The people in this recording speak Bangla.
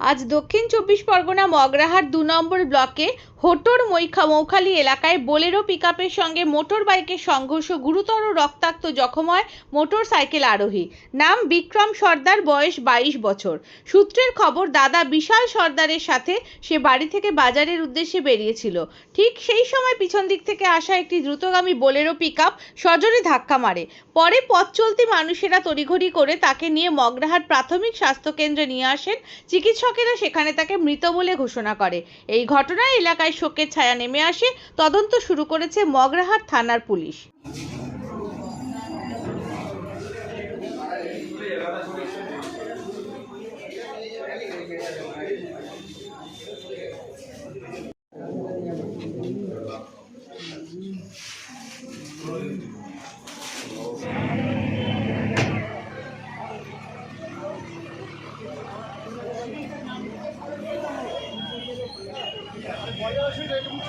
আজ দক্ষিণ চব্বিশ পরগনা মগরাহাট দু নম্বর ব্লকে হোটর মৈখা মৌখালি এলাকায় বোলেরো পিকআপের সঙ্গে মোটর বাইকের সংঘর্ষ, গুরুতর রক্তাক্ত জখম হয় মোটর সাইকেল আরোহী। নাম বিক্রম সর্দার, বয়স বাইশ বছর। সূত্রের খবর, দাদা বিশাল সর্দারের সাথে সে বাড়ি থেকে বাজারের উদ্দেশ্যে বেরিয়েছিল। ঠিক সেই সময় পিছন দিক থেকে আসা একটি দ্রুতগামী বোলেরো পিকআপ সজোরে ধাক্কা মারে। পরে পথ চলতি মানুষেরা তড়িঘড়ি করে তাকে নিয়ে মগরাহাট প্রাথমিক স্বাস্থ্যকেন্দ্রে নিয়ে আসেন। চিকিৎসকেরা সেখানে তাকে মৃত বলে ঘোষণা করে। এই ঘটনায় এলাকায় শোকের ছায়া নেমে আসে। তদন্ত শুরু করেছে মগরাহাট থানার পুলিশ। জানি Je suis de retour.